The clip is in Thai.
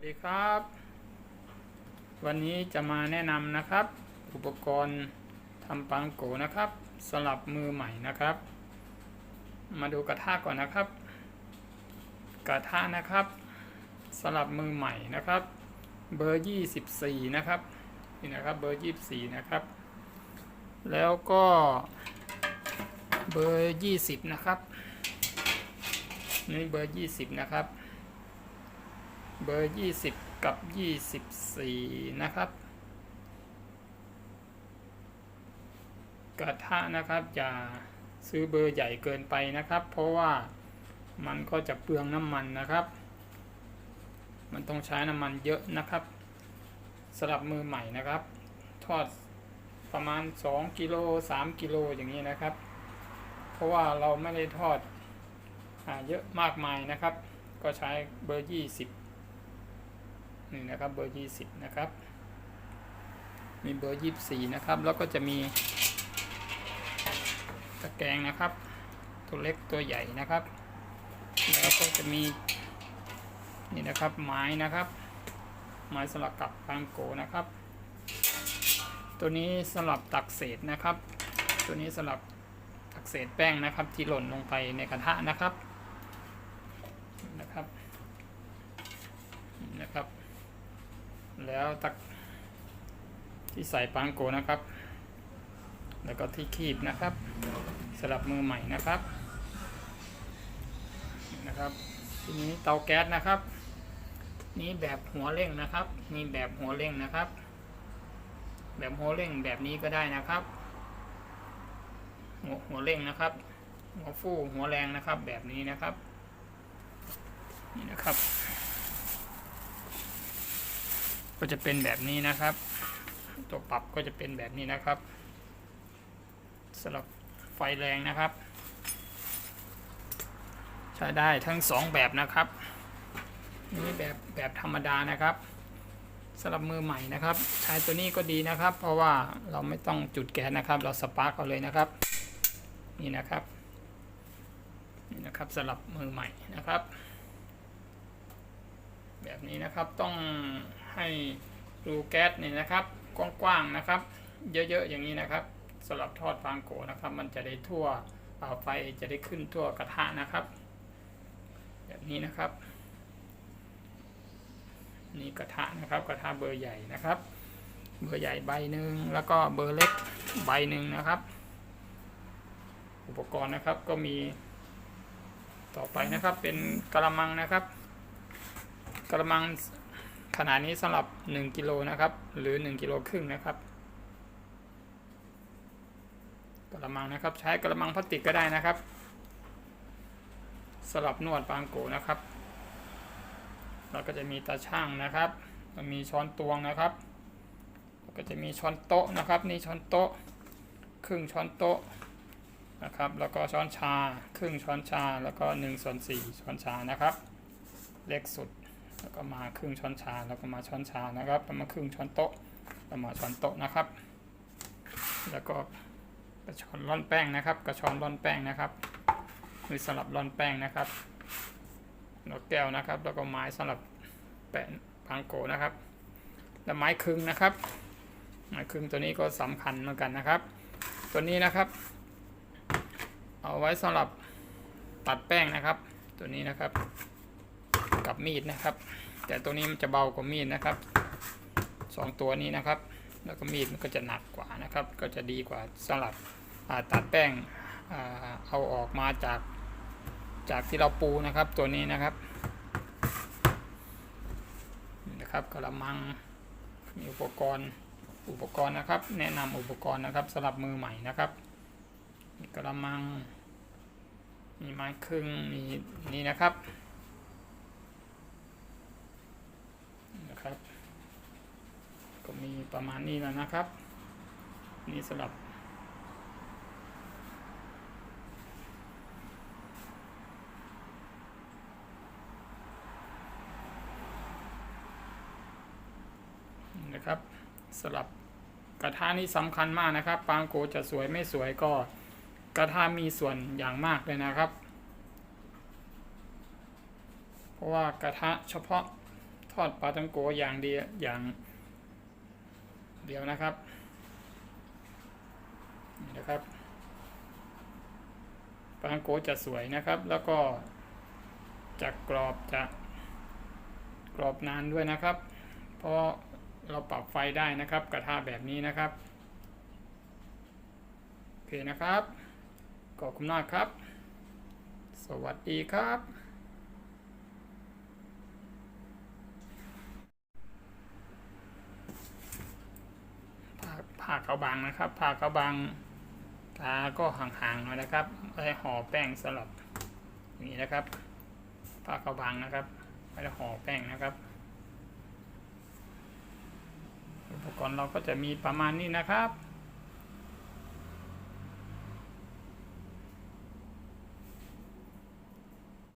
สวัสดีครับ วันนี้จะมาแนะนำนะครับ อุปกรณ์ทำปังโกนะครับสำหรับมือใหม่นะครับ มาดูกระทะก่อนนะครับ กระทะนะครับสำหรับมือใหม่นะครับ เบอร์ 24 นะครับนี่นะครับเบอร์ 24 นะครับ แล้วก็เบอร์ 20 นะครับนี่เบอร์ 20 นะครับ เบอร์ 20 กับ 24 นะครับ กระทะนะครับอย่าซื้อเบอร์ใหญ่เกินไปนะครับ เพราะว่ามันก็จะเปลืองน้ำมันนะครับ มันต้องใช้น้ำมันเยอะนะครับสำหรับมือใหม่นะครับ ทอดประมาณ 2กิโล3กิโลอย่างนี้นะครับ เพราะว่าเราไม่ได้ทอดอเยอะมากมายนะครับ ก็ใช้เบอร์ 20 นี่นะครับเบอร์20นะครับ มีเบอร์24นะครับ แล้วก็จะมีตะแกรงนะครับ ตัวเล็กตัวใหญ่นะครับ แล้วก็จะมีนี่นะครับไม้นะครับ ไม้สลักกับปางโกนะครับ ตัวนี้สำหรับตักเศษนะครับ ตัวนี้สำหรับตักเศษแป้งนะครับ ที่หล่นลงไปในกระทะนะครับนะครับนะครับ แล้วตักที่ใส่ปังโกนะครับ แล้วก็ที่คีบนะครับสำหรับมือใหม่นะครับนะครับทีนี้เตาแก๊สนะครับ นี่แบบหัวเร่งนะครับนี่แบบหัวเร่งนะครับ แบบหัวเร่งแบบนี้ก็ได้นะครับ หัวหัวเร่งนะครับ หัวฟูหัวแรงนะครับ แบบนี้นะครับนี่นะครับ ก็จะเป็นแบบนี้นะครับ ตัวปรับก็จะเป็นแบบนี้นะครับสำหรับไฟแรงนะครับ ใช้ได้ทั้งสองแบบนะครับนี่แบบแบบธรรมดานะครับสำหรับมือใหม่นะครับ ใช้ตัวนี้ก็ดีนะครับ เพราะว่าเราไม่ต้องจุดแก๊สนะครับ เราสปาร์กเอาเลยนะครับ นี่นะครับนี่นะครับสำหรับมือใหม่นะครับ แบบนี้นะครับต้อง ให้รูแก๊สเนี่ยนะครับ กว้างๆนะครับ เยอะๆอย่างนี้นะครับสำหรับทอดฟางโกนะครับ มันจะได้ทั่วเป่าไฟจะได้ขึ้นทั่วกระทะนะครับ แบบนี้นะครับ นี่กระทะนะครับ กระทะเบอร์ใหญ่นะครับ เบอร์ใหญ่ใบหนึ่งแล้วก็เบอร์เล็กใบหนึ่งนะครับ อุปกรณ์นะครับก็มีต่อไปนะครับเป็นกระมังนะครับกระมัง ขนาดนี้สำหรับ 1กิโลนะครับ หรือ 1กิโลครึ่งนะครับกระมังนะครับ ใช้กระมังพลาสติกก็ได้นะครับสำหรับนวดปางโกนะครับแล้วก็จะมีตาช่างนะครับมีช้อนตวงนะครับแล้วก็จะมีช้อนโต๊ะนะครับ นี่ช้อนโต๊ะ ครึ่งช้อนโต๊ะนะครับ แล้วก็ช้อนชา ครึ่งช้อนชา แล้วก็1ส่วน4ช้อนชานะครับ เล็กสุด แล้วก็มาครึ่งช้อนชาแล้วก็มาช้อนชานะครับแล้วมาครึ่งช้อนโต๊ะแล้วมาช้อนโต๊ะนะครับ แล้วก็กระชอนร่อนแป้งนะครับ กระชอนร่อนแป้งนะครับมือสลับร่อนแป้งนะครับแล้วแก้วนะครับ แล้วก็ไม้สลับแปะพังโกนะครับ แล้วไม้คึงนะครับ ไม้คึงตัวนี้ก็สำคัญเหมือนกันนะครับ ตัวนี้นะครับ เอาไว้สำหรับตัดแป้งนะครับ ตัวนี้นะครับ กับมีดนะครับ แต่ตัวนี้มันจะเบากว่ามีดนะครับสองตัวนี้นะครับ แล้วก็มีดมันก็จะหนักกว่านะครับ ก็จะดีกว่าสำหรับตัดแป้งเอาออกมาจากจากที่เราปูนะครับตัวนี้นะครับนะครับกระมังมีอุปกรณ์อุปกรณ์นะครับ แนะนำอุปกรณ์นะครับสำหรับมือใหม่นะครับมีกระมัง มีไม้ครึ่งมีนี่นะครับ นะครับ ก็มีประมาณนี้แล้วนะครับ นี่สำหรับนะครับสลับกระทะนี้สำคัญมากนะครับ ปางโกจะสวยไม่สวยก็กระทะมีส่วนอย่างมากเลยนะครับ เพราะว่ากระทะเฉพาะ ทอดปลาทังโกอย่างเดียวอย่างเดียวนะครับนี่นะครับปลาทังโกจะสวยนะครับ แล้วก็จะกรอบจะกรอบนานด้วยนะครับ เพราะเราปรับไฟได้นะครับ กระทะแบบนี้นะครับโอเคนะครับขอบคุณมากครับ สวัสดีครับ ผ้าขาวบางนะครับผ้าขาวบางตาก็ห่างๆหน่อยนะครับไม่ได้ห่อแป้งสลับนี่นะครับผ้าขาวบางนะครับไม่ได้ห่อแป้งนะครับ อุปกรณ์เราก็จะมีประมาณนี้นะครับ